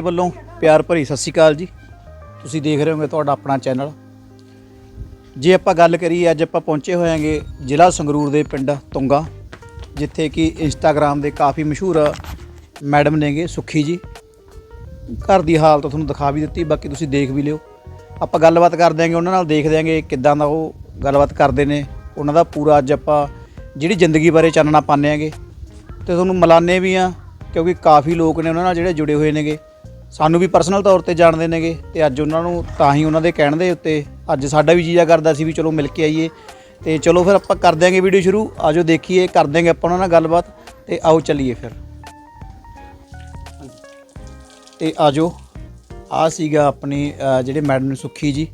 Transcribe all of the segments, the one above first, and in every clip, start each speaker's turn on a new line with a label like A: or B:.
A: ਮੇਰੇ ਵੱਲੋਂ ਪਿਆਰ ਭਰੀ ਸਤਿ ਸ਼੍ਰੀ ਅਕਾਲ ਜੀ। ਤੁਸੀਂ ਦੇਖ ਰਹੇ ਹੋਗੇ ਤੁਹਾਡਾ ਆਪਣਾ ਚੈਨਲ। ਜੇ ਆਪਾਂ ਗੱਲ ਕਰੀਏ, ਅੱਜ ਆਪਾਂ ਪਹੁੰਚੇ ਹੋਇਆਂਗੇ ਜ਼ਿਲ੍ਹਾ ਸੰਗਰੂਰ ਦੇ ਪਿੰਡ ਤੁੰਗਾ, ਜਿੱਥੇ ਕਿ ਇੰਸਟਾਗ੍ਰam ਦੇ ਕਾਫੀ ਮਸ਼ਹੂਰ ਮੈਡਮ ਨੇਗੇ ਸੁਖੀ ਜੀ। ਘਰ ਦੀ ਹਾਲਤ ਤੁਹਾਨੂੰ ਦਿਖਾ ਵੀ ਦਿੱਤੀ, ਬਾਕੀ ਤੁਸੀਂ ਦੇਖ ਵੀ ਲਿਓ। ਆਪਾਂ ਗੱਲਬਾਤ ਕਰ ਦਿਆਂਗੇ ਉਹਨਾਂ ਨਾਲ ਦੇਖ ਦਿਆਂਗੇ ਕਿੱਦਾਂ ਦਾ ਉਹ ਗੱਲਬਾਤ ਕਰਦੇ ਨੇ। ਉਹਨਾਂ ਦਾ ਪੂਰਾ ਅੱਜ ਆਪਾਂ ਜਿਹੜੀ ਜ਼ਿੰਦਗੀ ਬਾਰੇ ਚਾਨਣਾ ਪਾਉਂਦੇ ਆਂਗੇ। ਤੇ ਤੁਹਾਨੂੰ ਮਿਲਾਨੇ ਵੀ ਆ, ਕਿਉਂਕਿ ਕਾਫੀ ਲੋਕ ਨੇ ਉਹਨਾਂ ਨਾਲ ਜਿਹੜੇ ਜੁੜੇ ਹੋਏ ਨੇਗੇ। ਸਾਨੂੰ ਵੀ ਪਰਸਨਲ ਤੌਰ ਤੇ ਜਾਣਦੇ ਨੇਗੇ ਤੇ ਅੱਜ ਉਹਨਾਂ ਨੂੰ ਤਾਂ ਹੀ ਉਹਨਾਂ ਦੇ ਕਹਿਣ ਦੇ ਉੱਤੇ ਅੱਜ ਸਾਡਾ ਵੀ ਜੀਜਾ ਕਰਦਾ ਸੀ ਵੀ ਚਲੋ ਮਿਲ ਕੇ ਆਈਏ। ਤੇ ਚਲੋ ਫਿਰ ਆਪਾਂ ਕਰ ਦਿਆਂਗੇ ਵੀਡੀਓ ਸ਼ੁਰੂ। ਆਜੋ ਦੇਖੀਏ, ਕਰ ਦਿਆਂਗੇ ਆਪਾਂ ਉਹਨਾਂ ਨਾਲ ਗੱਲਬਾਤ ਤੇ ਆਓ ਚੱਲੀਏ ਫਿਰ। ਤੇ ਆਜੋ। ਆ ਸੀਗਾ ਆਪਣੀ ਜਿਹੜੇ ਮੈਡਮ ਸੁੱਖੀ ਜੀ,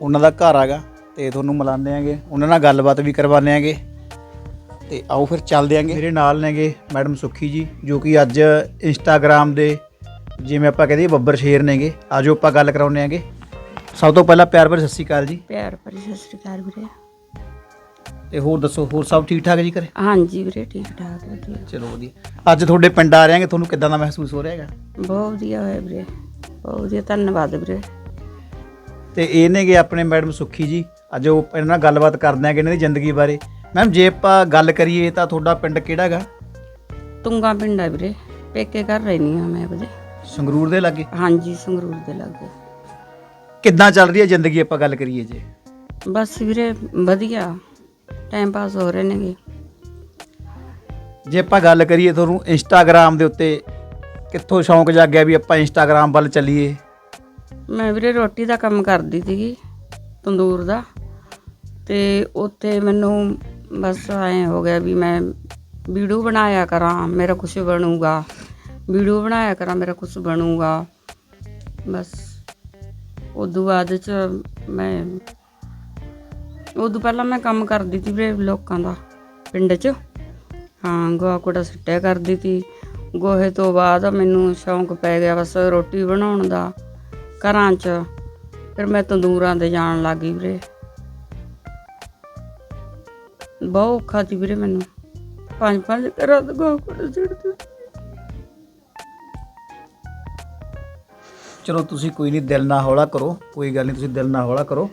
A: ਉਹਨਾਂ ਦਾ ਘਰ ਆਗਾ ਤੇ ਤੁਹਾਨੂੰ ਮਿਲਾਉਂਦੇ ਆਂਗੇ। ਉਹਨਾਂ ਨਾਲ ਗੱਲਬਾਤ ਵੀ ਕਰਵਾਉਂਦੇ ਆਂਗੇ। ਤੇ ਆਓ ਫਿਰ ਚੱਲਦੇ ਆਂਗੇ। ਮੇਰੇ ਨਾਲ ਨੇਗੇ ਮੈਡਮ ਸੁੱਖੀ ਜੀ, ਜੋ ਕਿ ਅੱਜ ਇੰਸਟਾਗ੍ਰam ਦੇ ਜਿਵੇਂ ਆਪਾਂ ਕਹਦੇ ਬੱਬਰ ਸ਼ੇਰ ਨੇਗੇ ਆਜੋ ਆਪਾਂ ਗੱਲ ਕਰਾਉਂਦੇ ਆਂਗੇ ਸਭ ਤੋਂ ਪਹਿਲਾਂ ਪਿਆਰ ਭਰੀ ਸਤਿ ਸ਼੍ਰੀ ਅਕਾਲ ਜੀ।
B: ਪਿਆਰ ਭਰੀ ਸਤਿ ਸ੍ਰੀ ਅਕਾਲ ਵੀਰੇ।
A: ਤੇ ਹੋਰ ਦੱਸੋ ਹੋਰ ਸਭ ਠੀਕ ਠਾਕ ਜੀ ਘਰੇ?
B: ਹਾਂਜੀ ਵੀਰੇ ਠੀਕ ਠਾਕ ਵਧੀਆ।
A: ਚਲੋ ਵਧੀਆ। ਅੱਜ ਤੁਹਾਡੇ ਪਿੰਡ ਆ ਰਹੇ ਤੁਹਾਨੂੰ ਕਿੱਦਾਂ ਦਾ ਮਹਿਸੂਸ ਹੋ ਰਿਹਾ ਹੈਗਾ?
B: ਬਹੁਤ ਵਧੀਆ ਹੋਇਆ ਵੀਰੇ ਬਹੁਤ ਵਧੀਆ ਧੰਨਵਾਦ ਵੀਰੇ।
A: ਤੇ ਇਹ ਨੇਗੇ ਆਪਣੇ ਮੈਡਮ ਸੁੱਖੀ ਜੀ ਅੱਜ ਉਹ ਇਹਨਾਂ ਨਾਲ ਗੱਲਬਾਤ ਕਰਦੇ ਆਂਗੇ ਇਹਨਾਂ ਦੀ ਜ਼ਿੰਦਗੀ ਬਾਰੇ। ਮੈਮ ਜੇ ਆਪਾਂ ਗੱਲ ਕਰੀਏ ਤਾਂ ਤੁਹਾਡਾ ਪਿੰਡ ਕਿਹੜਾ ਹੈਗਾ?
B: ਤੁੰਗਾ ਪਿੰਡ ਹੈ ਵੀਰੇ ਪੇਕੇ ਘਰ ਰਹਿਨੀ ਆ ਮੈਂ ਵੀਰੇ।
A: ਸੰਗਰੂਰ ਦੇ ਲਾਗੇ?
B: ਹਾਂਜੀ ਸੰਗਰੂਰ ਦੇ ਲਾਗੇ।
A: ਕਿੱਦਾਂ ਚੱਲ ਰਹੀ ਹੈ ਜ਼ਿੰਦਗੀ ਆਪਾਂ ਗੱਲ ਕਰੀਏ ਜੇ?
B: ਬਸ ਵੀਰੇ ਵਧੀਆ। ਟਾਈਮ ਪਾਸ ਹੋ ਰਹੇ ਨੇਗੇ।
A: ਜੇ ਆਪਾਂ ਗੱਲ ਕਰੀਏ ਤੁਹਾਨੂੰ ਇੰਸਟਾਗ੍ਰam ਦੇ ਉੱਤੇ ਕਿੱਥੋਂ ਸ਼ੌਂਕ ਜਾਗਿਆ ਵੀ ਆਪਾਂ ਇੰਸਟਾਗ੍ਰam ਵੱਲ ਚੱਲੀਏ?
B: ਮੈਂ ਵੀਰੇ ਰੋਟੀ ਦਾ ਕੰਮ ਕਰਦੀ ਸੀਗੀ ਤੰਦੂਰ ਦਾ। ਤੇ ਉੱਥੇ ਮੈਨੂੰ ਬਸ ਐ ਹੋ ਗਿਆ ਵੀ ਮੈਂ ਵੀਡੀਓ ਬਣਾਇਆ ਕਰਾਂ ਮੇਰਾ ਕੁਝ ਬਣੂਗਾ। ਵੀਡੀਓ ਬਣਾਇਆ ਕਰਾਂ, ਮੇਰਾ ਕੁਝ ਬਣੂਗਾ। ਬਸ, ਉਦੋਂ ਬਾਅਦ ਚ ਮੈਂ, ਉਦੋਂ ਪਹਿਲਾਂ ਮੈਂ ਕੰਮ ਕਰਦੀ ਸੀ ਵੀਰੇ ਲੋਕਾਂ ਦਾ, ਪਿੰਡ 'ਚ। ਹਾਂ, ਗੋਹਾ ਕੂੜਾ ਸਿੱਟਿਆ ਕਰਦੀ ਸੀ ਗੋਹੇ ਤੋਂ ਬਾਅਦ ਮੈਨੂੰ ਸ਼ੌਂਕ ਪੈ ਗਿਆ ਬਸ ਰੋਟੀ ਬਣਾਉਣ ਦਾ, ਘਰਾਂ 'ਚ। ਫਿਰ ਮੈਂ ਤੰਦੂਰਾਂ ਦੇ ਜਾਣ ਲੱਗ ਗਈ ਵੀਰੇ। ਬਹੁਤ ਔਖਾ ਸੀ ਵੀਰੇ ਮੈਨੂੰ। ਪੰਜ ਪੰਜ ਘਰਾਂ ਦਾ ਗੋਹਾ ਕੂੜਾ ਸਿੱਟਦੀ।
A: ਚਲੋ ਤੁਸੀਂ ਕੋਈ ਨਹੀਂ ਦਿਲ ਨਾ ਹੌਲਾ ਕਰੋ ਕੋਈ ਗੱਲ ਨਹੀਂ ਤੁਸੀਂ ਦਿਲ ਨਾ ਹੌਲਾ ਕਰੋ।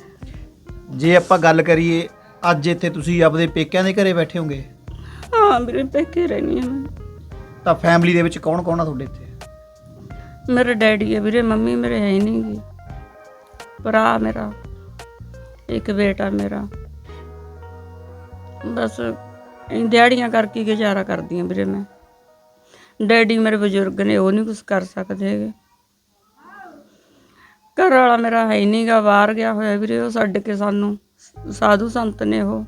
A: ਜੇ ਆਪਾਂ ਗੱਲ ਕਰੀਏ ਅੱਜ ਇੱਥੇ ਤੁਸੀਂ ਆਪਦੇ ਪੇਕਿਆਂ ਦੇ ਘਰੇ ਬੈਠੇ ਹੋਗੇ?
B: ਹਾਂ ਵੀਰੇ ਪੇਕੇ ਰਹਿਣੀ ਆ ਮੈਂ।
A: ਤਾਂ ਫੈਮਿਲੀ ਦੇ ਵਿੱਚ ਕੌਣ ਕੌਣ ਆ ਤੁਹਾਡੇ ਇੱਥੇ?
B: ਮੇਰੇ ਡੈਡੀ ਹੈ ਵੀਰੇ ਮੰਮੀ ਮੇਰੇ ਹੈ ਨਹੀਂ ਗੀ। ਭਰਾ ਮੇਰਾ ਇੱਕ ਬੇਟਾ ਮੇਰਾ। ਬਸ ਇਹ ਦਿਹਾੜੀਆਂ ਕਰਕੇ ਗੁਜ਼ਾਰਾ ਕਰਦੀ ਹਾਂ ਵੀਰੇ ਮੈਂ। ਡੈਡੀ ਮੇਰੇ ਬਜ਼ੁਰਗ ਨੇ ਉਹ ਨਹੀਂ ਕੁਝ ਕਰ ਸਕਦੇ ਹੈਗੇ। ਘਰ ਵਾਲਾ ਮੇਰਾ ਹੈ ਨਹੀਂਗਾ ਬਾਹਰ ਗਿਆ ਹੋਇਆ ਵੀਰੇ ਉਹ ਛੱਡ ਕੇ ਸਾਨੂੰ ਸਾਧੂ ਸੰਤ ਨੇ ਉਹ।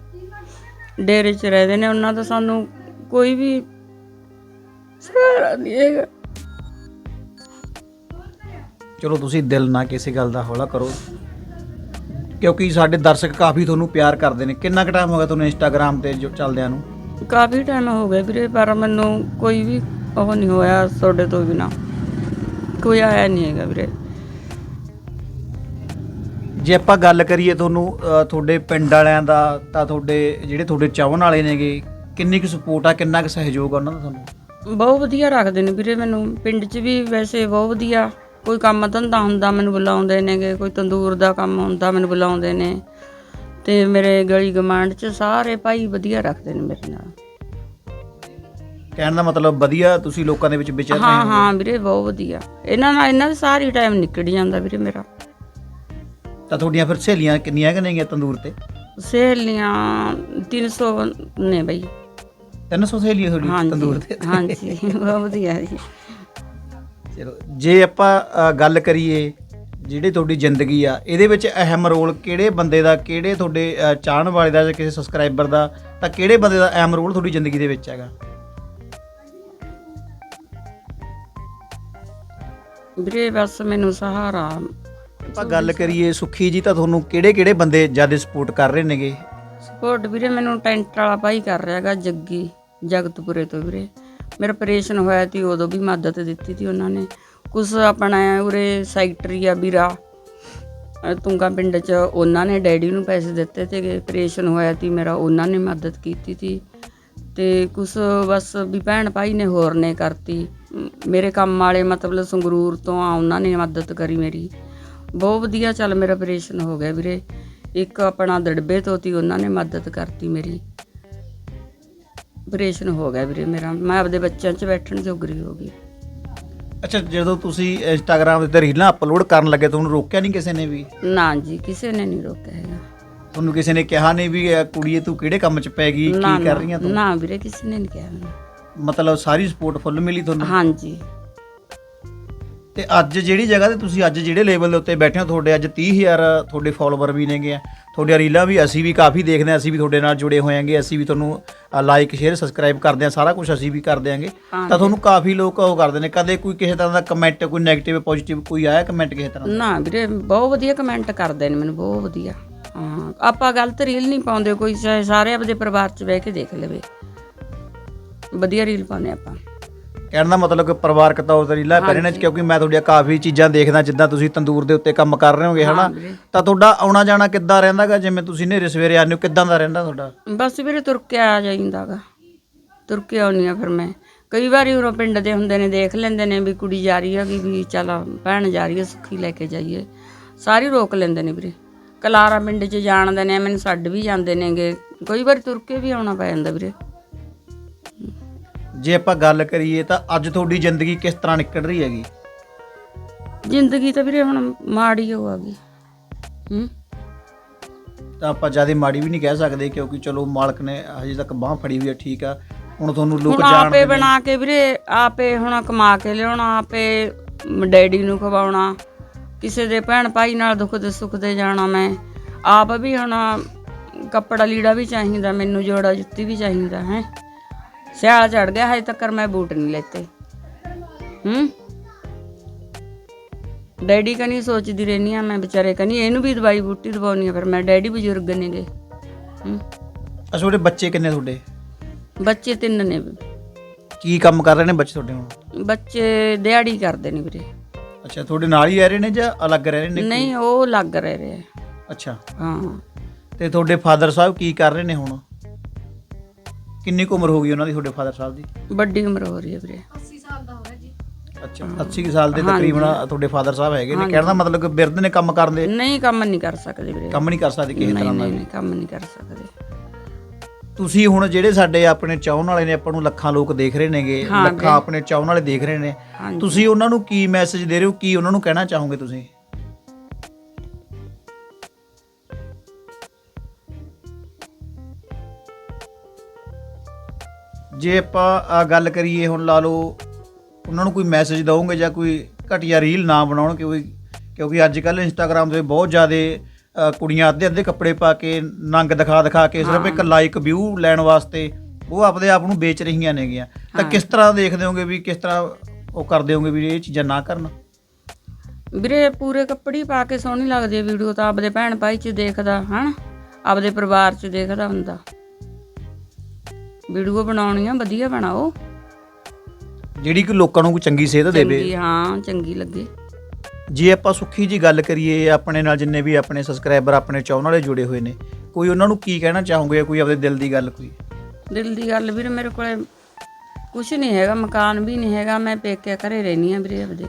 B: ਡੇਰੇ 'ਚ ਰਹਿੰਦੇ ਨੇ ਉਹਨਾਂ ਦਾ ਸਾਨੂੰ ਕੋਈ ਵੀ ਸਹਾਰਾ ਨਹੀਂ ਹੈਗਾ।
A: ਚਲੋ ਤੁਸੀਂ ਦਿਲ ਨਾ ਕਿਸੇ ਗੱਲ ਦਾ ਹੌਲਾ ਕਰੋ। ਕਿਉਂਕਿ ਸਾਡੇ ਦਰਸ਼ਕ ਕਾਫੀ ਤੁਹਾਨੂੰ ਪਿਆਰ ਕਰਦੇ ਨੇ। ਕਿੰਨਾ ਕੁ ਟਾਈਮ ਹੋ ਗਿਆ ਤੁਹਾਨੂੰ ਇੰਸਟਾਗ੍ਰam ਤੇ ਜੋ ਚੱਲਦਿਆਂ ਨੂੰ?
B: ਕਾਫੀ ਟਾਈਮ ਹੋ ਗਿਆ ਵੀਰੇ ਪਰ ਮੈਨੂੰ ਕੋਈ ਵੀ ਉਹ ਨਹੀਂ ਹੋਇਆ ਤੁਹਾਡੇ ਤੋਂ ਬਿਨਾ। ਕੋਈ ਆਇਆ ਨਹੀਂ ਹੈਗਾ ਵੀਰੇ।
A: ਜੇ ਆਪਾਂ ਗੱਲ ਕਰੀਏ ਤੁਹਾਨੂੰ ਅ, ਤੁਹਾਡੇ ਪਿੰਡ ਵਾਲਿਆਂ ਦਾ ਤਾਂ ਤੁਹਾਡੇ ਜਿਹੜੇ ਤੁਹਾਡੇ ਚਾਹਣ ਵਾਲੇ ਨੇਗੇ ਕਿੰਨੀ ਕੁ ਸਪੋਰਟ ਆ ਕਿੰਨਾ ਕੁ ਸਹਿਯੋਗ ਆ ਉਹਨਾਂ ਦਾ ਤੁਹਾਨੂੰ?
B: ਬਹੁਤ ਵਧੀਆ ਰੱਖਦੇ ਨੇ ਵੀਰੇ ਮੈਨੂੰ। ਪਿੰਡ 'ਚ ਵੀ ਵੈਸੇ ਬਹੁਤ ਵਧੀਆ। ਕੋਈ ਕੰਮ ਧੰਦਾ ਹੁੰਦਾ ਮੈਨੂੰ ਬੁਲਾਉਂਦੇ ਨੇਗੇ ਕੋਈ ਤੰਦੂਰ ਦਾ ਕੰਮ ਹੁੰਦਾ ਮੈਨੂੰ ਬੁਲਾਉਂਦੇ ਨੇ। ਤੇ ਮੇਰੇ ਗਲੀ ਗਮਾਂਡ 'ਚ ਸਾਰੇ ਭਾਈ ਵਧੀਆ ਰੱਖਦੇ ਨੇ ਮੇਰੇ ਨਾਲ।
A: ਕਹਿਣ ਦਾ ਮਤਲਬ ਵਧੀਆ ਤੁਸੀਂ ਲੋਕਾਂ ਦੇ ਵਿੱਚ ਵਿਚਰ ਰਹੇ
B: ਹਾਂ
A: ਹੋ।
B: ਹਾਂ ਵੀਰੇ ਬਹੁਤ ਵਧੀਆ। ਇਹਨਾਂ ਨਾਲ ਇਹਨਾਂ ਦਾ ਸਾਰੀ ਟਾਈਮ ਨਿਕਲ ਜਾਂਦਾ ਵੀਰੇ ਮੇਰਾ।
A: ਤਾਂ ਤੁਹਾਡੀਆਂ ਫਿਰ ਸਹੇਲੀਆਂ ਕਿੰਨੀਆਂ ਕਿ ਨੇਗੀਆਂ ਤੰਦੂਰ ਤੇ?
B: ਸਹੇਲੀਆਂ 300 ਨੇ ਬਈ।
A: 300 ਸਹੇਲੀਆਂ ਤੁਹਾਡੀ ਤੰਦੂਰ ਤੇ?
B: ਹਾਂਜੀ ਬਹੁਤ ਵਧੀਆ ਜੀ।
A: ਚਲੋ ਜੇ ਆਪਾਂ ਗੱਲ ਕਰੀਏ ਜਿਹੜੀ ਤੁਹਾਡੀ ਜ਼ਿੰਦਗੀ ਆ ਇਹਦੇ ਵਿੱਚ ਅਹਿਮ ਰੋਲ ਕਿਹੜੇ ਬੰਦੇ ਦਾ ਕਿਹੜੇ ਤੁਹਾਡੇ ਚਾਹਣ ਵਾਲੇ ਦਾ ਜਾਂ ਕਿਸੇ ਸਬਸਕ੍ਰਾਈਬਰ ਦਾ ਤਾਂ ਕਿਹੜੇ ਬੰਦੇ ਦਾ ਅਹਿਮ ਰੋਲ ਤੁਹਾਡੀ ਜ਼ਿੰਦਗੀ ਦੇ ਵਿੱਚ ਹੈਗਾ?
B: ਵੀਰੇ ਬਸ ਮੈਨੂੰ ਸਹਾਰਾ
A: ਆਪਾਂ ਗੱਲ ਕਰੀਏ ਸੁਖੀ ਜੀ, ਤਾਂ ਤੁਹਾਨੂੰ ਕਿਹੜੇ ਕਿਹੜੇ ਬੰਦੇ ਜ਼ਿਆਦਾ ਸਪੋਰਟ ਕਰ ਰਹੇ ਨੇਗੇ?
B: ਸਪੋਰਟ ਵੀਰੇ, ਮੈਨੂੰ ਟੈਂਟ ਵਾਲਾ ਭਾਈ ਕਰ ਰਿਹਾ ਜੱਗੀ, ਜਗਤਪੁਰੇ ਤੋਂ ਵੀਰੇ। ਮੇਰਾ ਆਪਰੇਸ਼ਨ ਹੋਇਆ ਸੀ, ਉਦੋਂ ਵੀ ਮਦਦ ਦਿੱਤੀ ਸੀ ਉਹਨਾਂ ਨੇ। ਕੁਝ ਆਪਣਾ ਉਰੇ ਸੈਕਟਰੀ ਆ ਵੀਰਾ, ਅਹ ਤੁੰਗਾ ਪਿੰਡ 'ਚ, ਉਹਨਾਂ ਨੇ ਡੈਡੀ ਨੂੰ ਪੈਸੇ ਦਿੱਤੇ ਤੇ ਆਪਰੇਸ਼ਨ ਹੋਇਆ ਸੀ, ਮੇਰਾ ਉਹਨਾਂ ਨੇ ਮਦਦ ਕੀਤੀ ਸੀ। ਤੇ ਕੁਛ ਬਸ ਵੀ ਭੈਣ ਭਾਈ ਨੇ ਹੋਰ ਨੇ ਕਰਤੀ। ਮੇਰੇ ਕੰਮ ਵਾਲੇ ਮਤਲਬ ਸੰਗਰੂਰ ਤੋਂ ਆ, ਉਹਨਾਂ ਨੇ ਮਦਦ ਕਰੀ ਮੇਰੀ। ਬਹੁਤ ਵਧੀਆ ਚੱਲ ਮੇਰਾ ਆਪਰੇਸ਼ਨ ਹੋ ਗਿਆ ਵੀਰੇ। ਇੱਕ ਆਪਣਾ ਦੜਬੇ ਤੋਂ ਤੀ ਉਹਨਾਂ ਨੇ ਮਦਦ ਕਰਤੀ ਮੇਰੀ। ਆਪਰੇਸ਼ਨ ਹੋ ਗਿਆ ਵੀਰੇ ਮੇਰਾ। ਮੈਂ ਆਪਦੇ ਬੱਚਿਆਂ 'ਚ ਬੈਠਣ ਜੋਗਰੀ ਹੋ ਗਈ।
A: ਅੱਛਾ ਜਦੋਂ ਤੁਸੀਂ ਇੰਸਟਾਗ੍ਰam ਤੇ ਰੀਲਾਂ ਅਪਲੋਡ ਕਰਨ ਲੱਗੇ ਤੁਹਾਨੂੰ ਰੋਕਿਆ ਨਹੀਂ ਕਿਸੇ ਨੇ ਵੀ?
B: ਨਾ ਜੀ ਕਿਸੇ ਨੇ ਨਹੀਂ ਰੋਕਿਆ ਹੈਗਾ।
A: ਤੁਹਾਨੂੰ ਕਿਸੇ ਨੇ ਕਿਹਾ ਨਹੀਂ ਵੀ ਇਹ ਕੁੜੀਏ ਤੂੰ ਕਿਹੜੇ ਕੰਮ 'ਚ ਪੈ ਗਈ ਕੀ ਕਰ ਰਹੀ ਆ ਤੂੰ?
B: ਨਾ ਵੀਰੇ ਕਿਸੇ ਨੇ ਨਹੀਂ ਕਿਹਾ ਮੈਨੂੰ।
A: ਮਤਲਬ ਸਾਰੀ ਸਪੋਰਟ ਫੁੱਲ ਮਿਲੀ ਤੁਹਾਨੂੰ?
B: ਹਾਂਜੀ।
A: ਤੇ ਅੱਜ ਜਿਹੜੀ ਜਗ੍ਹਾ ਤੇ ਤੁਸੀਂ ਅੱਜ ਜਿਹੜੇ ਲੈਵਲ ਦੇ ਉੱਤੇ ਬੈਠੇ ਹੋ ਤੁਹਾਡੇ ਅੱਜ 30000 ਤੁਹਾਡੇ ਫਾਲੋਵਰ ਵੀ ਨੇਗੇ ਆ। ਤੁਹਾਡੀਆਂ ਰੀਲਾਂ ਵੀ ਅਸੀਂ ਵੀ ਕਾਫੀ ਦੇਖਦੇ ਹਾਂ ਅਸੀਂ ਵੀ ਤੁਹਾਡੇ ਨਾਲ ਜੁੜੇ ਹੋਇਆਂਗੇ ਅਸੀਂ ਵੀ ਤੁਹਾਨੂੰ ਲਾਈਕ ਸ਼ੇਅਰ ਸਬਸਕ੍ਰਾਈਬ ਕਰਦੇ ਹਾਂ ਸਾਰਾ ਕੁਝ ਅਸੀਂ ਵੀ ਕਰਦੇ ਆਂਗੇ ਤਾਂ ਤੁਹਾਨੂੰ ਕਾਫੀ ਲੋਕ ਉਹ ਕਰਦੇ ਨੇ ਕਦੇ ਕੋਈ ਕਿਸੇ ਤਰ੍ਹਾਂ ਦਾ ਕਮੈਂਟ ਕੋਈ 네ਗੇਟਿਵ ਪੋਜ਼ਿਟਿਵ ਕੋਈ ਆਇਆ ਕਮੈਂਟ ਕਿਸੇ ਤਰ੍ਹਾਂ ਦਾ?
B: ਨਾ ਵੀਰੇ ਬਹੁਤ ਵਧੀਆ ਕਮੈਂਟ ਕਰਦੇ ਨੇ ਮੈਨੂੰ ਬਹੁਤ ਵਧੀਆ। ਹਾਂ ਆਪਾਂ ਗਲਤ ਰੀਲ ਨਹੀਂ ਪਾਉਂਦੇ ਕੋਈ ਸਾਰੇ ਆਪਦੇ ਪਰਿਵਾਰ 'ਚ ਬਹਿ ਕੇ ਦੇਖ ਲਵੇ। ਵਧੀਆ ਰੀਲ ਪਾਉਂਦੇ ਆਪਾਂ।
A: ਕਹਿਣ ਦਾ ਮਤਲਬ ਕਿ ਪਰਿਵਾਰਕ ਤੌਰ ਤੇ ਰੀਲਾਂ ਪੈ ਰਹੇ ਨੇ ਕਿਉਂਕਿ ਮੈਂ ਤੁਹਾਡੀਆਂ ਕਾਫੀ ਚੀਜ਼ਾਂ ਦੇਖਦਾ ਜਿੱਦਾਂ ਤੁਸੀਂ ਤੰਦੂਰ ਦੇ ਉੱਤੇ ਕੰਮ ਕਰ ਰਹੇ ਹੋਗੇ ਹਨਾ। ਤਾਂ ਤੁਹਾਡਾ ਆਉਣਾ ਜਾਣਾ ਕਿੱਦਾਂ ਰਹਿੰਦਾਗਾ? ਜਿਵੇਂ ਤੁਸੀਂ ਨੇਰੇ ਸਵੇਰੇ ਆਉਂਦੇ ਹੋ ਕਿੱਦਾਂ ਦਾ ਰਹਿੰਦਾ ਤੁਹਾਡਾ?
B: ਬਸ ਵੀਰੇ ਤੁਰ ਕੇ ਆ ਜਾਈਂਦਾਗਾ। ਤੁਰ ਕੇ ਆਉਣੀ ਆ ਫਿਰ ਮੈਂ। ਕਈ ਵਾਰੀ ਉਰੋਂ ਪਿੰਡ ਦੇ ਹੁੰਦੇ ਨੇ ਦੇਖ ਲੈਂਦੇ ਨੇ ਵੀ ਕੁੜੀ ਜਾ ਰਹੀ ਹੈਗੀ ਵੀ ਚੱਲ ਭੈਣ ਜਾ ਰਹੀ ਹੈ ਸੁੱਖੀ ਲੈ ਕੇ ਜਾਈਏ। ਸਾਰੀ ਰੋਕ ਲੈਂਦੇ ਨੇ ਵੀਰੇ। ਕਲਾਰਾ ਪਿੰਡ 'ਚ ਜਾਣਦੇ ਨੇ ਮੈਨੂੰ ਛੱਡ ਵੀ ਜਾਂਦੇ ਨੇਗੇ। ਕਈ ਵਾਰੀ ਤੁਰ ਕੇ ਵੀ ਆਉਣਾ ਪੈ ਜਾਂਦਾ ਵੀਰੇ।
A: ਜੇ ਆਪਾਂ ਗੱਲ ਕਰੀਏ ਤਾਂ ਅੱਜ ਤੁਹਾਡੀ ਜ਼ਿੰਦਗੀ ਕਿਸ ਤਰ੍ਹਾਂ ਨਿਕਲ ਰਹੀ ਹੈਗੀ?
B: ਜ਼ਿੰਦਗੀ ਤਾਂ ਵੀਰੇ ਹੁਣ ਮਾੜੀ ਹੋ ਆ ਗਈ। ਹੂੰ?
A: ਤਾਂ ਆਪਾਂ ਜ਼ਿਆਦਾ ਮਾੜੀ ਵੀ ਨਹੀਂ ਕਹਿ ਸਕਦੇ ਕਿਉਂਕਿ ਚਲੋ ਮਾਲਕ ਨੇ ਹਜੇ ਤੱਕ ਬਾਹ ਫੜੀ ਹੋਈ ਹੈ ਠੀਕ ਆ। ਹੁਣ ਤੁਹਾਨੂੰ ਲੋਕ
B: ਹੁਣ
A: ਜਾਣਦੇ
B: ਆਪੇ
A: ਨੇ।
B: ਬਣਾ ਕੇ ਵੀਰੇ ਆਪੇ ਹੁਣ ਕਮਾ ਕੇ ਲਿਆਉਣਾ ਆਪੇ ਡੈਡੀ ਨੂੰ ਖਵਾਉਣਾ ਕਿਸੇ ਦੇ ਭੈਣ ਭਾਈ ਨਾਲ ਦੁੱਖ ਦੇ ਸੁੱਖ ਦੇ ਜਾਣਾ ਮੈਂ। ਆਪ ਵੀ ਹੁਣ ਕੱਪੜਾ ਲੀੜਾ ਵੀ ਚਾਹੀਦਾ ਮੈਨੂੰ ਜੋੜਾ ਜੁੱਤੀ ਵੀ ਚਾਹੀਦਾ ਹੈ। ਸਿਆਲ ਚੜ ਗਿਆ ਹਜੇ ਤੱਕ ਮੈਂ ਬੂਟ ਨਹੀਂ ਲੈਤੇ। ਹੂੰ? ਡੈਡੀ ਕਨੀ ਸੋਚਦੀ ਰਹਿਨੀ ਆ ਮੈਂ ਵਿਚਾਰੇ ਕਨੀ ਇਹਨੂੰ ਵੀ ਦਵਾਈ ਬੂਟੀ ਦਵਾਉਣੀ ਆ ਫਿਰ ਮੈਂ ਡੈਡੀ ਬਜ਼ੁਰਗ ਨੇਗੇ ਹੂੰ?
A: ਅੱਛਾ ਤੁਹਾਡੇ ਬੱਚੇ ਕਿੰਨੇ ਤੁਹਾਡੇ?
B: ਬੱਚੇ ਤਿੰਨ ਨੇ।
A: ਕੀ ਕੰਮ ਕਰ ਰਹੇ ਨੇ ਬੱਚੇ ਤੁਹਾਡੇ ਹੁਣ?
B: ਬੱਚੇ ਦਿਹਾੜੀ ਕਰਦੇ ਨੇ ਵੀਰੇ।
A: ਅੱਛਾ ਤੁਹਾਡੇ ਨਾਲ ਹੀ ਰਹਿ ਰਹੇ ਨੇ ਜਾਂ ਅਲੱਗ ਰਹਿ ਰਹੇ ਨੇ
B: ਨਹੀਂ ਉਹ ਲੱਗ ਰਹੇ ਰਹੇ
A: ਅੱਛਾ।
B: ਹਾਂ।
A: ਤੇ ਤੁਹਾਡੇ ਫਾਦਰ ਸਾਹਿਬ ਕੀ ਕਰ ਰਹੇ ਨੇ ਹੁਣ? ਕਿੰਨੀ ਕੁ ਉਮਰ ਹੋ ਗਈ ਉਹਨਾਂ ਦੀ ਤੁਹਾਡੇ ਫਾਦਰ ਸਾਹਿਬ ਦੀ?
B: ਵੱਡੀ ਉਮਰ ਹੋ ਰਹੀ ਹੈ ਵੀਰੇ।
A: ਅੱਛਾ 80 ਕੁ ਸਾਲ ਦੇ ਤਕਰੀਬਨ ਤੁਹਾਡੇ ਫਾਦਰ ਸਾਹਿਬ ਹੈਗੇ ਨੇ। ਕਹਿਣ ਦਾ ਮਤਲਬ ਕਿ ਬਿਰਧ ਨੇ ਕੰਮ ਕਰਨ ਦੇ?
B: ਨਹੀਂ ਕੰਮ ਨਹੀਂ ਕਰ ਸਕਦੇ ਵੀਰੇ।
A: ਕੰਮ ਨਹੀਂ ਕਰ ਸਕਦੇ ਕਿਸੇ ਤਰ੍ਹਾਂ ਦਾ
B: ਨਹੀਂ ਨਹੀਂ, ਕੰਮ ਨਹੀਂ ਕਰ ਸਕਦੇ।
A: ਤੁਸੀਂ ਹੁਣ ਜਿਹੜੇ ਸਾਡੇ ਆਪਣੇ ਚਾਹਣ ਵਾਲੇ ਨੇ ਆਪਾਂ ਨੂੰ ਲੱਖਾਂ ਲੋਕ ਦੇਖ ਰਹੇ ਨੇਗੇ
B: ਹਾਂ
A: ਲੱਖਾਂ ਆਪਣੇ ਚਾਹਣ ਵਾਲੇ ਦੇਖ ਰਹੇ ਨੇ। ਤੁਸੀਂ ਉਹਨਾਂ ਨੂੰ ਕੀ ਮੈਸੇਜ ਦੇ ਰਹੇ ਹੋ? ਕੀ ਉਹਨਾਂ ਨੂੰ ਕਹਿਣਾ ਚਾਹੋਗੇ ਤੁਸੀਂ? ਜੇ ਆਪਾਂ ਗੱਲ ਕਰੀਏ ਹੁਣ ਲਾ ਲਓ ਉਹਨਾਂ ਨੂੰ ਕੋਈ ਮੈਸੇਜ ਦਵੋਗੇ ਜਾਂ ਕੋਈ ਘਟੀਆ ਰੀਲ ਨਾ ਬਣਾਉਣ ਕਿਉਂਕਿ ਕਿਉਂਕਿ ਅੱਜ ਕੱਲ ਇੰਸਟਾਗ੍ਰam ਤੇ ਬਹੁਤ ਜ਼ਿਆਦੇ ਕੁੜੀਆਂ ਅੱਧੇ ਅੱਧੇ ਕੱਪੜੇ ਪਾ ਕੇ ਨੰਗ ਦਿਖਾ ਦਿਖਾ ਕੇ ਸਿਰਫ ਇੱਕ ਲਾਈਕ ਵਿਊ ਲੈਣ ਵਾਸਤੇ ਉਹ ਆਪਦੇ ਆਪ ਨੂੰ ਵੇਚ ਰਹੀਆਂ ਨੇਗੀਆਂ। ਤਾਂ ਕਿਸ ਤਰ੍ਹਾਂ ਦੇਖਦੇ ਹੋਗੇ ਵੀ ਕਿਸ ਤਰ੍ਹਾਂ ਉਹ ਕਰਦੇ ਹੋਗੇ ਵੀ ਇਹ ਚੀਜ਼ਾਂ ਨਾ ਕਰਨ?
B: ਵੀਰੇ ਪੂਰੇ ਕੱਪੜੇ ਪਾ ਕੇ ਸੋਹਣੀ ਲੱਗਦੀ ਹੈ ਵੀਡੀਓ ਤਾਂ ਆਪਦੇ ਭੈਣ ਭਾਈ ਚ ਦੇਖਦਾ ਹਨ? ਆਪਦੇ ਪਰਿਵਾਰ ਚ ਦੇਖਦਾ ਹੁੰਦਾ। ਵੀਡੀਓ ਬਣਾਉਣੀ ਆ ਵਧੀਆ ਬਣਾਓ।
A: ਜਿਹੜੀ ਕਿ ਲੋਕਾਂ ਨੂੰ ਕੋਈ ਚੰਗੀ ਸੇਧ ਦੇਵੇ।
B: ਚੰਗੀ ਹਾਂ ਚੰਗੀ ਲੱਗੇ।
A: ਜੇ ਆਪਾਂ ਸੁੱਖੀ ਜੀ ਗੱਲ ਕਰੀਏ ਆਪਣੇ ਨਾਲ ਜਿੰਨੇ ਵੀ ਆਪਣੇ ਸਬਸਕ੍ਰਾਈਬਰ ਆਪਣੇ ਚਾਹਣ ਵਾਲੇ ਜੁੜੇ ਹੋਏ ਨੇ ਕੋਈ ਉਹਨਾਂ ਨੂੰ ਕੀ ਕਹਿਣਾ ਚਾਹੋਗੇ ਕੋਈ ਆਪਣੇ ਦਿਲ ਦੀ ਗੱਲ ਕੋਈ?
B: ਦਿਲ ਦੀ ਗੱਲ ਵੀਰੇ ਮੇਰੇ ਕੋਲੇ ਕੁਝ ਨਹੀਂ ਹੈਗਾ ਮਕਾਨ ਵੀ ਨਹੀਂ ਹੈਗਾ ਮੈਂ ਪੇਕੇ ਘਰੇ ਰਹਿਨੀ ਆ ਵੀਰੇ ਆਪਦੇ।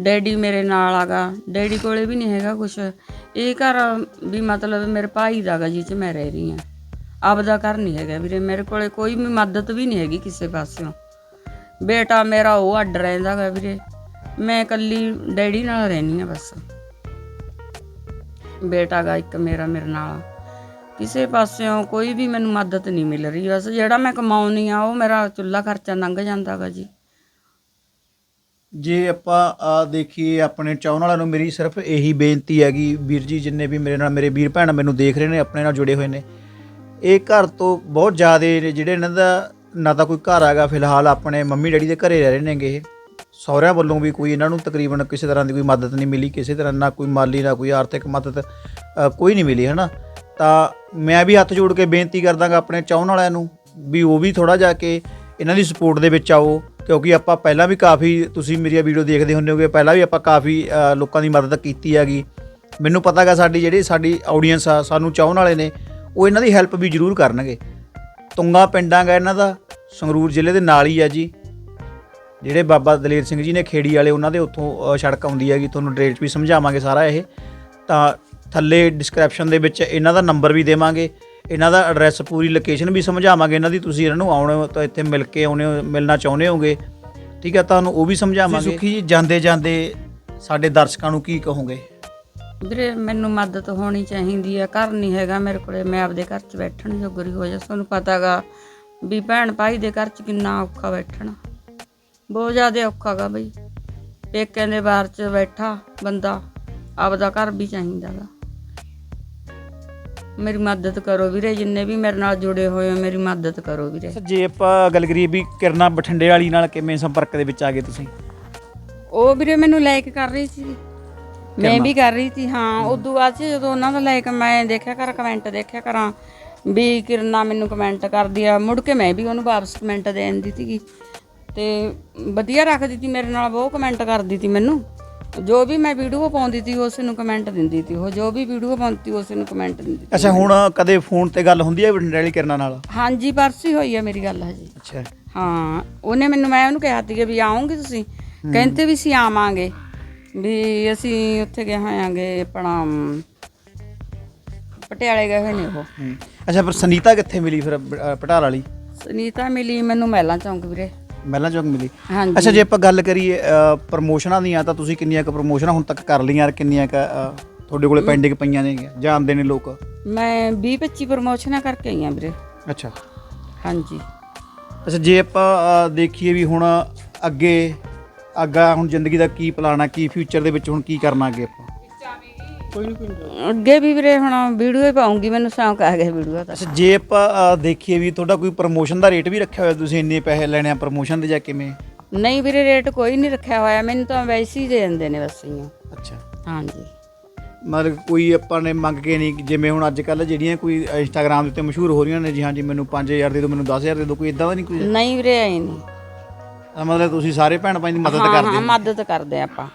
B: ਡੈਡੀ ਮੇਰੇ ਨਾਲ ਆਗਾ ਡੈਡੀ ਕੋਲੇ ਵੀ ਨਹੀਂ ਹੈਗਾ ਕੁਝ ਇਹ ਘਰ ਵੀ ਮਤਲਬ ਮੇਰੇ ਭਾਈ ਦਾ ਗਾ ਜਿਹ ਚ ਮੈਂ ਰਹਿ ਰਹੀ ਆ ਆਪਦਾ ਘਰ ਨਹੀਂ ਹੈਗਾ ਵੀਰੇ, ਮੇਰੇ ਕੋਲੇ ਕੋਈ ਵੀ ਮਦਦ ਵੀ ਨਹੀਂ ਹੈਗੀ ਕਿਸੇ ਪਾਸਿਓਂ। ਬੇਟਾ ਮੇਰਾ ਉਹ ਅੱਡ ਰਹਿੰਦਾ ਗਾ ਵੀਰੇ, ਮੈਂ ਇਕੱਲੀ ਡੈਡੀ ਨਾਲ ਰਹਿਨੀ ਆ ਬਸ। ਬੇਟਾ ਗਾ ਇੱਕ ਮੇਰਾ ਮੇਰੇ ਨਾਲ। ਕਿਸੇ ਪਾਸਿਓਂ ਕੋਈ ਵੀ ਮੈਨੂੰ ਮਦਦ ਨਹੀਂ ਮਿਲ ਰਹੀ, ਬਸ ਜਿਹੜਾ ਮੈਂ ਕਮਾਉਣੀ ਆ ਉਹ ਮੇਰਾ ਚੁੱਲ੍ਹਾ ਖਰਚਾ ਲੰਘ ਜਾਂਦਾ ਗਾ ਜੀ।
A: ਜੇ ਆਪਾਂ ਆ ਦੇਖੀਏ, ਆਪਣੇ ਚਾਹਣ ਵਾਲਿਆਂ ਨੂੰ ਮੇਰੀ ਸਿਰਫ ਇਹੀ ਬੇਨਤੀ ਹੈਗੀ, ਵੀਰ ਜੀ ਜਿੰਨੇ ਵੀ ਮੇਰੇ ਨਾਲ ਮੇਰੇ ਵੀਰ ਭੈਣ ਮੈਨੂੰ ਦੇਖ ਰਹੇ ਨੇ, ਆਪਣੇ ਨਾਲ ਜੁੜੇ ਹੋਏ ਨੇ ਇਹ ਘਰ ਤੋਂ ਬਹੁਤ ਜ਼ਿਆਦਾ ਨੇ ਜਿਹੜੇ ਇਹਨਾਂ ਦਾ ਨਾ ਤਾਂ ਕੋਈ ਘਰ ਹੈਗਾ ਫਿਲਹਾਲ, ਆਪਣੇ ਮੰਮੀ ਡੈਡੀ ਦੇ ਘਰੇ ਰਹਿ ਰਹੇ ਨੇਗੇ ਇਹ। ਸਹੁਰਿਆਂ ਵੱਲੋਂ ਵੀ ਕੋਈ ਇਹਨਾਂ ਨੂੰ ਤਕਰੀਬਨ ਕਿਸੇ ਤਰ੍ਹਾਂ ਦੀ ਕੋਈ ਮਦਦ ਨਹੀਂ ਮਿਲੀ, ਕਿਸੇ ਤਰ੍ਹਾਂ ਨਾ ਕੋਈ ਮਾਲੀ, ਨਾ ਕੋਈ ਆਰਥਿਕ ਮਦਦ ਕੋਈ ਨਹੀਂ ਮਿਲੀ, ਹਨਾ? ਤਾਂ ਮੈਂ ਵੀ ਹੱਥ ਜੋੜ ਕੇ ਬੇਨਤੀ ਕਰਦਾਗਾ ਆਪਣੇ ਚਾਹਣ ਵਾਲਿਆਂ ਨੂੰ ਵੀ ਉਹ ਵੀ ਥੋੜਾ ਜਾ ਕੇ ਇਹਨਾਂ ਦੀ ਸਪੋਰਟ ਦੇ ਵਿੱਚ ਆਓ, ਕਿਉਂਕਿ ਆਪਾਂ ਪਹਿਲਾਂ ਵੀ ਕਾਫੀ, ਤੁਸੀਂ ਮੇਰੀਆਂ ਵੀਡੀਓ ਦੇਖਦੇ ਹੁੰਦੇ ਹੋਗੇ, ਪਹਿਲਾਂ ਵੀ ਆਪਾਂ ਕਾਫੀ ਲੋਕਾਂ ਦੀ ਮਦਦ ਕੀਤੀ ਹੈਗੀ। ਮੈਨੂੰ ਪਤਾਗਾ ਸਾਡੀ ਜਿਹੜੀ ਸਾਡੀ ਆਡੀਅנס ਆ, ਸਾਨੂੰ ਚਾਹਣ ਵਾਲੇ ਨੇ ਉਹ ਇਹਨਾਂ ਦੀ ਹੈਲਪ ਵੀ ਜ਼ਰੂਰ ਕਰਨਗੇ। ਤੁੰਗਾ ਪਿੰਡਾਂਗਾ ਇਹਨਾਂ ਦਾ, ਸੰਗਰੂਰ ਜ਼ਿਲ੍ਹੇ ਦੇ ਨਾਲ ਹੀ ਆ ਜੀ। ਜਿਹੜੇ ਬਾਬਾ ਦਲੇਰ ਸਿੰਘ ਜੀ ਨੇ ਖੇੜੀ ਵਾਲੇ, ਉਹਨਾਂ ਦੇ ਉੱਥੋਂ ਸੜਕ ਆਉਂਦੀ ਹੈਗੀ, ਤੁਹਾਨੂੰ ਡਿਟੇਲ ਵੀ ਸਮਝਾਵਾਂਗੇ ਸਾਰਾ ਇਹ। ਤਾਂ ਥੱਲੇ ਡਿਸਕ੍ਰਿਪਸ਼ਨ ਦੇ ਵਿੱਚ ਇਹਨਾਂ ਦਾ ਨੰਬਰ ਵੀ ਦੇਵਾਂਗੇ। ਇਹਨਾਂ ਦਾ ਐਡਰੈਸ ਪੂਰੀ ਲੋਕੇਸ਼ਨ ਵੀ ਸਮਝਾਵਾਂਗੇ ਇਹਨਾਂ ਦੀ। ਤੁਸੀਂ ਇਹਨਾਂ ਨੂੰ ਆਉਣੇ ਹੋ ਤਾਂ ਇੱਥੇ ਮਿਲ ਕੇ ਆਉਣੇ ਹੋ, ਮਿਲਣਾ ਚਾਹੁੰਦੇ ਹੋਗੇ। ਠੀਕ ਹੈ ਤੁਹਾਨੂੰ ਉਹ ਵੀ ਸਮਝਾਵਾਂਗੇ। ਸੁਖੀ ਜੀ ਜਾਂਦੇ ਜਾਂਦੇ ਸਾਡੇ ਦਰਸ਼ਕਾਂ ਨੂੰ ਕੀ ਕਹੋਗੇ?
B: ਵੀਰੇ ਮੈਨੂੰ ਮਦਦ ਹੋਣੀ ਚਾਹੀਦੀ ਆ ਘਰ ਨਹੀਂ ਹੈਗਾ ਮੇਰੇ ਕੋਲੇ ਮੈਂ ਆਪਦੇ ਘਰ 'ਚ ਬੈਠਣ ਜੋਗਰੀ ਹੋ ਜਾ। ਤੁਹਾਨੂੰ ਪਤਾਗਾ ਵੀ ਭੈਣ ਭਾਈ ਦੇ ਘਰ 'ਚ ਕਿੰਨਾ ਔਖਾ ਬੈਠਣਾ। ਬਹੁਤ ਜ਼ਿਆਦਾ ਔਖਾਗਾ ਬਈ। ਪੇਕਿਆਂ ਦੇ ਬਾਹਰ 'ਚ ਬੈਠਾ ਬੰਦਾ ਆਪਦਾ ਘਰ ਵੀ ਚਾਹੀਦਾਗਾ। ਮੇਰੀ ਮਦਦ ਕਰੋ ਵੀਰੇ ਜਿੰਨੇ ਵੀ ਮੇਰੇ ਨਾਲ ਜੁੜੇ ਹੋਏ ਹੋ ਮੇਰੀ ਮਦਦ ਕਰੋ ਵੀਰੇ।
A: ਅੱਛਾ ਜੇ ਆਪਾਂ ਗੱਲ ਕਰੀਏ ਵੀ ਕਿਰਨਾ ਬਠਿੰਡੇ ਵਾਲੀ ਨਾਲ ਕਿਵੇਂ ਸੰਪਰਕ ਦੇ ਵਿੱਚ ਆ ਗਏ ਤੁਸੀਂ?
B: ਉਹ ਵੀਰੇ ਮੈਨੂੰ ਲਾਈਕ ਕਰ ਰਹੀ ਸੀ। ਮੈਂ ਵੀ ਕਰ ਰਹੀ ਸੀ ਹਾਂ ਉਦੋਂ ਬਾਅਦ 'ਚ ਜਦੋਂ ਉਹਨਾਂ ਦਾ ਲਾਈਕ ਮੈਂ ਦੇਖਿਆ ਕਰ ਕਮੈਂਟ ਦੇਖਿਆ ਕਰਾਂ ਵੀ ਕਿਰਨਾ ਮੈਨੂੰ ਕਮੈਂਟ ਕਰਦੀ ਆ ਮੁੜ ਕੇ ਮੈਂ ਵੀ ਉਹਨੂੰ ਵਾਪਸ ਕਮੈਂਟ ਦੇ ਦਿੰਦੀ ਸੀਗੀ। ਤੇ ਵਧੀਆ ਰੱਖਦੀ ਸੀ ਮੇਰੇ ਨਾਲ ਬਹੁਤ ਕਮੈਂਟ ਕਰਦੀ ਸੀ ਮੈਨੂੰ। ਜੋ ਵੀ ਮੈਂ ਵੀਡੀਓ ਪਾਉਂਦੀ ਸੀ ਉਸ ਨੂੰ ਕਮੈਂਟ ਦਿੰਦੀ ਸੀ ਉਹ ਜੋ ਵੀ ਵੀਡੀਓ ਪਾਉਂਦੀ ਸੀ ਉਸ ਨੂੰ ਕਮੈਂਟ ਦਿੰਦੀ ਸੀ।
A: ਅੱਛਾ ਹੁਣ ਕਦੇ ਫੋਨ ਤੇ ਗੱਲ ਹੁੰਦੀ ਹੈ ਵਾਲੀ ਕਿਰਨਾ ਨਾਲ?
B: ਹਾਂਜੀ ਪਰਸੋਂ ਹੀ ਹੋਈ ਆ ਮੇਰੀ ਗੱਲ ਹਜੇ।
A: ਅੱਛਾ।
B: ਹਾਂ ਉਹਨੇ ਮੈਨੂੰ ਮੈਂ ਉਹਨੂੰ ਕਿਹਾ ਸੀ ਵੀ ਆਉਂਗੇ ਤੁਸੀਂ। ਕਹਿੰਦੇ ਵੀ ਅਸੀਂ ਆਵਾਂਗੇ। ਵੀ ਅਸੀਂ ਉੱਥੇ ਗਏ ਹੋਇਆਂਗੇ ਆਪਣਾ ਪਟਿਆਲੇ ਗਏ ਹੋਏ ਨੇ ਉਹ।
A: ਹੂੰ। ਅੱਛਾ ਪਰ ਸੁਨੀਤਾ ਕਿੱਥੇ ਮਿਲੀ ਫਿਰ ਪਟਾਲ ਵਾਲੀ?
B: ਸੁਨੀਤਾ ਮਿਲੀ ਮੈਨੂੰ ਮਹਿਲਾਂ ਚੌਂਕ ਵੀਰੇ।
A: ਮਹਿਲਾ ਚੌਕ ਮਿਲੀ?
B: ਹਾਂਜੀ।
A: ਅੱਛਾ ਜੇ ਆਪਾਂ ਗੱਲ ਕਰੀਏ ਅ, ਪ੍ਰਮੋਸ਼ਨਾਂ ਦੀਆਂ ਤਾਂ ਤੁਸੀਂ ਕਿੰਨੀਆਂ ਕੁ ਪ੍ਰਮੋਸ਼ਨਾਂ ਹੁਣ ਤੱਕ ਕਰ ਲਈਆਂ ਕਿੰਨੀਆਂ ਕੁ ਤੁਹਾਡੇ ਕੋਲੇ ਪੈਂਡਿੰਗ ਪਈਆਂ ਨੇ ਜਾਣਦੇ ਨੇ ਲੋਕ?
B: ਮੈਂ 20 25 ਪ੍ਰਮੋਸ਼ਨਾਂ ਕਰਕੇ ਆਈ ਆ ਵੀਰੇ।
A: ਅੱਛਾ।
B: ਹਾਂਜੀ।
A: ਅੱਛਾ ਜੇ ਆਪਾਂ ਦੇਖੀਏ ਵੀ ਹੁਣ ਅੱਗੇ ਅੱਗਾ ਹੁਣ ਜ਼ਿੰਦਗੀ ਦਾ ਕੀ ਪਲਾਨ ਆ ਕੀ ਫਿਊਚਰ ਦੇ ਵਿੱਚ ਹੁਣ ਕੀ ਕਰਨਾ ਅੱਗੇ ਆਪਾਂ?
B: ਅੱਗੇ ਵੀ ਵੀਰੇ ਹੁਣ ਵੀਡੀਓ ਹੀ ਪਾਉਂਗੀ ਮੈਨੂੰ ਸ਼ੌਂਕ ਆ ਗਿਆ ਵੀਡੀਓ ਦਾ।
A: ਅੱਛਾ ਜੇ ਆਪਾਂ ਅ, ਦੇਖੀਏ ਵੀ ਤੁਹਾਡਾ ਕੋਈ ਪ੍ਰਮੋਸ਼ਨ ਦਾ ਰੇਟ ਵੀ ਰੱਖਿਆ ਹੋਇਆ ਤੁਸੀਂ ਇੰਨੇ ਪੈਸੇ ਲੈਣੇ ਆ ਪ੍ਰਮੋਸ਼ਨ ਦੇ ਜਾਂ ਕਿਵੇਂ?
B: ਨਹੀਂ ਵੀਰੇ ਰੇਟ ਕੋਈ ਨਹੀਂ ਰੱਖਿਆ ਹੋਇਆ ਮੈਨੂੰ ਤਾਂ ਵੈਸੇ ਹੀ ਦੇ ਦਿੰਦੇ ਨੇ ਬਸ ਇਆਂ
A: ਅੱਛਾ।
B: ਹਾਂਜੀ।
A: ਮਤਲਬ ਕੋਈ ਆਪਾਂ ਨੇ ਮੰਗ ਕੇ ਨਹੀਂ ਜਿਵੇਂ ਹੁਣ ਅੱਜ ਕੱਲ ਜਿਹੜੀਆਂ ਕੋਈ ਇੰਸਟਾਗ੍ਰam ਦੇ ਉੱਤੇ ਮਸ਼ਹੂਰ ਹੋ ਰਹੀਆਂ ਨੇ ਜੀ ਹਾਂਜੀ ਮੈਨੂੰ 5000 ਦੇ ਦਿਓ ਮੈਨੂੰ 10000 ਦੇ ਦਿਓ ਕੋਈ ਇਦਾਂ ਦਾ ਨਹੀਂ ਕੋਈ?
B: ਨਹੀਂ ਵੀਰੇ ਆਈ ਨਹੀਂ।
A: ਮਤਲਬ ਤੁਸੀਂ ਸਾਰੇ ਭੈਣ ਭਾਈ ਦੀ ਮਦਦ
B: ਹਾਂ
A: ਕਰਦੇ
B: ਹਾਂ
A: ਹੋ?
B: ਮਦਦ ਕਰਦੇ ਆਪਾਂ।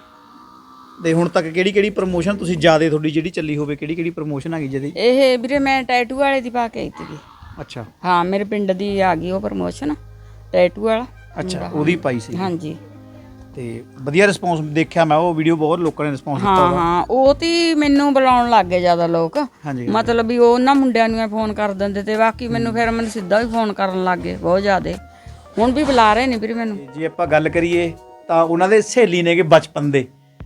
A: ਤੇ ਹੁਣ ਤੱਕ ਕਿਹੜੀ ਕਿਹੜੀ ਪ੍ਰਮੋਸ਼ਨ ਤੁਸੀਂ ਜ਼ਿਆਦਾ ਤੁਹਾਡੀ ਜਿਹੜੀ ਚੱਲੀ ਹੋਵੇ ਕਿਹੜੀ ਕਿਹੜੀ ਪ੍ਰਮੋਸ਼ਨ ਹੈਗੀ ਜਿਹਦੀ?
B: ਇਹ ਵੀਰੇ ਮੈਂ ਟੈਟੂ ਵਾਲੇ ਦੀ ਪਾ ਕੇ ਆਈ ਸੀਗੀ।
A: ਅੱਛਾ।
B: ਹਾਂ ਮੇਰੇ ਪਿੰਡ ਦੀ ਆ ਗਈ ਉਹ ਪ੍ਰਮੋਸ਼ਨ ਟੈਟੂ ਵਾਲਾ
A: ਅੱਛਾ ਉਹਦੀ ਪਾਈ ਸੀ
B: ਹਾਂਜੀ।
A: ਤੇ ਵਧੀਆ ਰਿਸਪੌਂਸ ਦੇਖਿਆ ਮੈਂ ਉਹ ਵੀਡੀਓ ਬਹੁਤ ਲੋਕਾਂ ਨੇ ਰਿਸਪੌਂਸ ਦਿੱਤਾ
B: ਹਾਂ ਹਾਂ ਉਹ ਤੀ ਮੈਨੂੰ ਬੁਲਾਉਣ ਲੱਗ ਗਏ ਜ਼ਿਆਦਾ ਲੋਕ।
A: ਹਾਂਜੀ
B: ਮਤਲਬ ਵੀ ਉਹ ਉਹਨਾਂ ਮੁੰਡਿਆਂ ਨੂੰ ਫੋਨ ਕਰ ਦਿੰਦੇ ਤੇ ਬਾਕੀ ਮੈਨੂੰ ਫਿਰ ਮੈਨੂੰ ਸਿੱਧਾ ਵੀ ਫੋਨ ਕਰਨ ਲੱਗ ਗਏ ਬਹੁਤ ਜ਼ਿਆਦੇ। ਹੁਣ ਵੀ ਬੁਲਾ ਰਹੇ ਨੇ ਵੀਰੇ ਮੈਨੂੰ।
A: ਜੇ ਆਪਾਂ ਗੱਲ ਕਰੀਏ ਤਾਂ ਉਹਨਾਂ ਦੇ ਸਹੇਲੀ ਨੇਗੇ ਬਚਪਨ ਦੇ।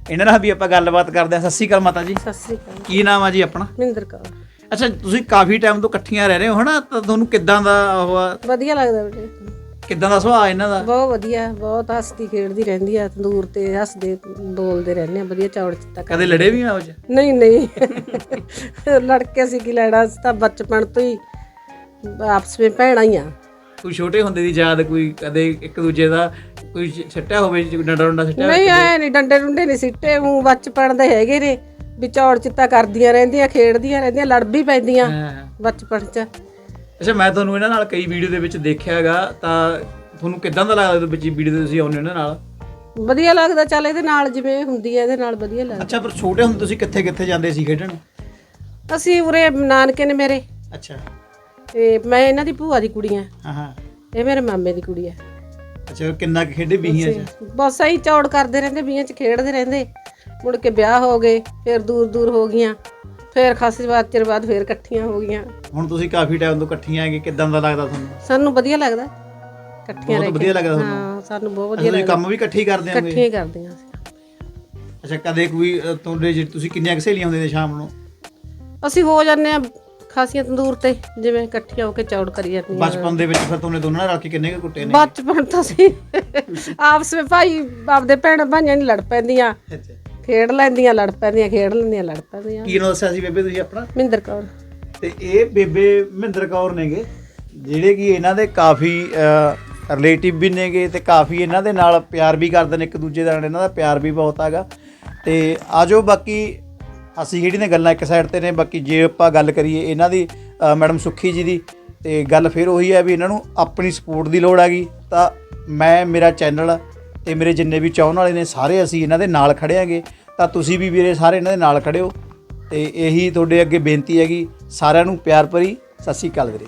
A: ਇਹਨਾਂ ਨਾਲ ਵੀ ਆਪਾਂ ਗੱਲਬਾਤ ਕਰਦੇ ਹਾਂ। ਸਤਿ ਸ਼੍ਰੀ ਅਕਾਲ ਮਾਤਾ ਜੀ।
C: ਸਤਿ ਸ੍ਰੀ ਅਕਾਲ।
A: ਕੀ ਨਾਮ ਆ ਜੀ ਆਪਣਾ?
C: ਮਿੰਦਰ ਕੌਰ।
A: ਅੱਛਾ ਤੁਸੀਂ ਕਾਫੀ ਟਾਈਮ ਤੋਂ ਇਕੱਠੀਆਂ ਰਹਿ ਰਹੇ ਹੋ ਹਨਾ? ਤਾਂ ਤੁਹਾਨੂੰ ਕਿੱਦਾਂ ਦਾ ਉਹ ਆ,
C: ਵਧੀਆ ਲੱਗਦਾ ਬੇਟੇ
A: ਕਿੱਦਾਂ ਦਾ ਸੁਭਾਅ ਇਹਨਾਂ ਦਾ?
C: ਬਹੁਤ ਵਧੀਆ ਬਹੁਤ ਹੱਸਦੀ ਖੇਡਦੀ ਰਹਿੰਦੀ ਆ ਤੰਦੂਰ ਤੇ ਹੱਸਦੇ ਬੋਲਦੇ ਰਹਿੰਦੇ ਆ ਵਧੀਆ ਚੌੜ ਚਿੱਤਾ ਕਰ
A: ਕਦੇ ਲੜੇ ਵੀ ਆ ਉਹ 'ਚ?
C: ਨਹੀਂ ਨਹੀਂ। ਲੜਕੇ ਸੀ ਕੀ ਲੈਣਾ ਅਸੀਂ ਤਾਂ ਬਚਪਨ ਤੋਂ ਹੀ ਆਪਸ ਵਿੱਚ ਭੈਣਾਂ ਹੀ ਆ।
A: ਕੋਈ ਛੋਟੇ ਹੁੰਦੇ ਦੀ ਯਾਦ ਕੋਈ ਕਦੇ ਇੱਕ ਦੂਜੇ ਦਾ ਕੋਈ ਛੱਟਿਆ ਹੋਵੇ ਡੰਡਾ ਡੰਡਾ ਛੱਟਿਆ
C: ਨਹੀਂ ਆਏ ਨਹੀਂ ਡੰਡੇ ਡੁੰਡੇ ਨਹੀਂ ਸਿੱਟੇ ਉਹ ਬਚਪਨ ਦੇ ਹੈਗੇ ਨੇ ਵੀ ਚੌੜ ਚਿੱਤਾ ਕਰਦੀਆਂ ਰਹਿੰਦੀਆਂ ਖੇਡਦੀਆਂ ਰਹਿੰਦੀਆਂ ਲੜ ਵੀ ਪੈਂਦੀਆਂ। ਬਚਪਨ 'ਚ।
A: ਅੱਛਾ ਮੈਂ ਤੁਹਾਨੂੰ ਇਹਨਾਂ ਨਾਲ ਕਈ ਵੀਡੀਓ ਦੇ ਵਿੱਚ ਦੇਖਿਆ ਹੈਗਾ ਤਾਂ ਤੁਹਾਨੂੰ ਕਿੱਦਾਂ ਦਾ ਲੱਗਦਾ ਵਿੱਚ ਵੀਡੀਓ ਦੇ ਤੁਸੀਂ ਆਉਂਦੇ ਇਹਨਾਂ ਨਾਲ?
C: ਵਧੀਆ ਲੱਗਦਾ ਚੱਲ ਇਹਦੇ ਨਾਲ ਜਿਵੇਂ ਹੁੰਦੀ ਹੈ ਇਹਦੇ ਨਾਲ ਵਧੀਆ ਲੱਗਦਾ।
A: ਅੱਛਾ ਪਰ ਛੋਟੇ ਹੁੰਦੇ ਤੁਸੀਂ ਕਿੱਥੇ ਕਿੱਥੇ ਜਾਂਦੇ ਸੀ ਖੇਡਣ?
C: ਅਸੀਂ ਉਰੇ ਨਾਨਕੇ ਨੇ ਮੇਰੇ।
A: ਅੱਛਾ।
C: ਤੇ ਮੈਂ ਇਹਨਾਂ ਦੀ ਭੂਆ ਦੀ ਕੁੜੀ ਆ।
A: ਹਾਂ
C: ਇਹ ਮੇਰੇ ਮਾਮੇ ਦੀ ਕੁੜੀ ਆ।
A: ਅੱਛਾ ਕਿੰਨਾ ਕੁ ਖੇਡੇ ਬੀਹੀਆਂ ਚ?
C: ਬਸ ਐਂ ਚੌੜ ਕਰਦੇ ਰਹਿੰਦੇ ਬੀਆਂ ਚ ਖੇਡਦੇ ਰਹਿੰਦੇ। ਮੁੜ ਕੇ ਵਿਆਹ ਹੋ ਗਏ ਫਿਰ ਦੂਰ ਦੂਰ ਹੋ ਗਈਆਂ। ਫਿਰ ਖਾਸੀ ਬਾਤ ਚਿਰ ਬਾਅਦ ਫਿਰ ਇਕੱਠੀਆਂ ਹੋ ਗਈਆਂ।
A: ਹੁਣ ਤੁਸੀਂ ਕਾਫੀ ਟਾਈਮ ਤੋਂ ਇਕੱਠੀਆਂ ਹੈਗੇ ਕਿੱਦਾਂ ਦਾ ਲੱਗਦਾ ਤੁਹਾਨੂੰ?
C: ਸਾਨੂੰ ਵਧੀਆ ਲੱਗਦਾ। ਇਕੱਠੀਆਂ
A: ਬਹੁਤ
C: ਰਹਿ
A: ਵਧੀਆ ਲੱਗਦਾ ਤੁਹਾਨੂੰ?
C: ਹਾਂ ਸਾਨੂੰ ਬਹੁਤ ਵਧੀਆ
A: ਤੁਸੀਂ ਕੰਮ ਵੀ ਇਕੱਠੇ ਹੀ ਕਰਦੇ ਹੋਗੇ?
C: ਇਕੱਠੀਆਂ ਹੀ ਕਰਦੀਆਂ ਅਸੀਂ।
A: ਅੱਛਾ ਕਦੇ ਕੋਈ ਅ, ਤੁਹਾਡੇ ਜੇ ਤੁਸੀਂ ਕਿੰਨੀਆਂ ਕੁ ਸਹੇਲੀਆਂ ਹੁੰਦੀਆਂ ਨੇ ਸ਼ਾਮ ਨੂੰ?
C: ਅਸੀਂ ਹੋ ਜਾਂਦੇ ਆ ਖਾਸੀਆਂ ਤੰਦੂਰ ਤੇ ਜਿਵੇਂ ਇਕੱਠੀਆਂ ਹੋ ਕੇ ਚੌੜ ਕਰੀ ਜਾਂਦੀਆਂ
A: ਬਚਪਨ ਦੇ ਵਿੱਚ ਫਿਰ ਤੁਹਾਨੂੰ ਦੋਨਾਂ ਨਾਲ ਰਲ ਕੇ ਕਿੰਨੇ ਕੁ ਕੁੱਟੇ ਨੇ?
C: ਬਚਪਨ ਤਾਂ ਸੀ। ਆਪਸ ਵਿੱਚ ਭਾਈ ਆਪਦੇ ਭੈਣ ਭਾਈਆਂ ਨਹੀਂ ਲੜ ਪੈਂਦੀਆਂ। ਖੇਡ ਲੈਂਦੀਆਂ ਲੜ ਪੈਂਦੀਆਂ ਖੇਡ ਲੈਂਦੀਆਂ ਲੜ ਪੈਂਦੀਆਂ।
A: ਕੀ ਨਾਮ ਦੱਸਿਆ ਸੀ ਬੇਬੇ ਤੁਸੀਂ ਆਪਣਾ?
C: ਮਿੰਦਰ ਕੌਰ।
A: ਤੇ ਇਹ ਬੇਬੇ ਮਹਿੰਦਰ ਕੌਰ ਨੇਗੇ ਜਿਹੜੇ ਕਿ ਇਹਨਾਂ ਦੇ ਕਾਫੀ ਰਿਲੇਟਿਵ ਵੀ ਨੇਗੇ ਤੇ ਕਾਫੀ ਇਹਨਾਂ ਦੇ ਨਾਲ ਪਿਆਰ ਵੀ ਕਰਦੇ ਨੇ ਇੱਕ ਦੂਜੇ ਦਾ ਇਹਨਾਂ ਦਾ ਪਿਆਰ ਵੀ ਬਹੁਤ ਹੈਗਾ। ਤੇ ਆਜੋ ਬਾਕੀ ਅਸੀਂ ਜਿਹੜੀ ਨੇ ਗੱਲਾਂ ਇੱਕ ਸਾਈਡ ਤੇ ਨੇ, ਬਾਕੀ ਜੇ ਆਪਾਂ ਗੱਲ ਕਰੀਏ ਇਹਨਾਂ ਦੀ ਮੈਡਮ ਸੁੱਖੀ ਜੀ ਦੀ, ਤੇ ਗੱਲ ਫਿਰ ਉਹੀ ਹੈ ਵੀ ਇਹਨਾਂ ਨੂੰ ਆਪਣੀ ਸਪੋਰਟ ਦੀ ਲੋੜ ਹੈਗੀ। ਤਾਂ ਮੈਂ, ਮੇਰਾ ਚੈਨਲ ਤੇ ਮੇਰੇ ਜਿੰਨੇ ਵੀ ਚਾਹਣ ਵਾਲੇ ਨੇ, ਸਾਰੇ ਅਸੀਂ ਇਹਨਾਂ ਦੇ ਨਾਲ ਖੜੇ ਆਂਗੇ ਤਾਂ ਤੁਸੀਂ ਵੀ ਵੀਰੇ ਸਾਰੇ ਇਹਨਾਂ ਦੇ ਨਾਲ ਖੜੇ ਹੋ। ਤੇ ਇਹੀ ਤੁਹਾਡੇ ਅੱਗੇ ਬੇਨਤੀ ਹੈਗੀ, ਸਾਰਿਆਂ ਨੂੰ ਪਿਆਰ ਭਰੀ, ਸਤਿ ਸ਼੍ਰੀ ਅਕਾਲ ਵੀਰੇ।